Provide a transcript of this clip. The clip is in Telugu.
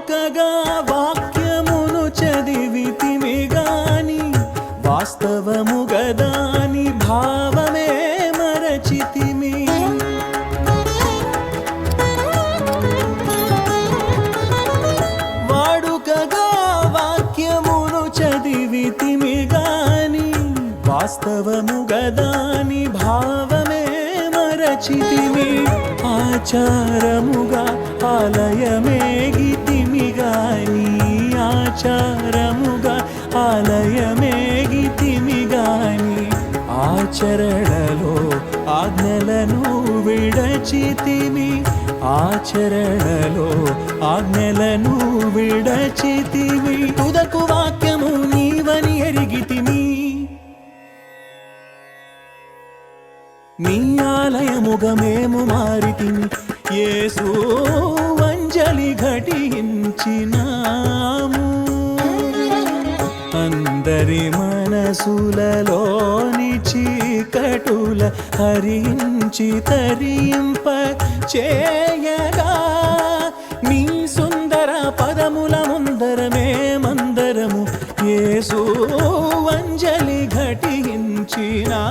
చౌకగా వాక్యమును చదివితిమి గాని వాస్తవము గదాని భావమే మరచితిమి వాడుకగా వాక్యమును చదివితిమి గాని వాస్తవము గదాని భావమే మరచితిమి ఆచారముగా ఆలయమేగితిమి నీ ఆచారముగా ఆలయమేగితిమి గాని ఆచరణలో ఆజ్ఞలను విడచితిమి ఆచరణలో ఆజ్ఞలను విడచితిమి తుదకు వాక్యము నీవని ఎరిగితిమి నీ ఆలయముగా మేము మారితిమి యేసు అంజలి ఘటించినాము. అందరి మనసులలోని చీకటుల హరించి తరింప చేయగా నీ సుందర పదముల ముందరమే మందరము యేసు అంజలి ఘటించినా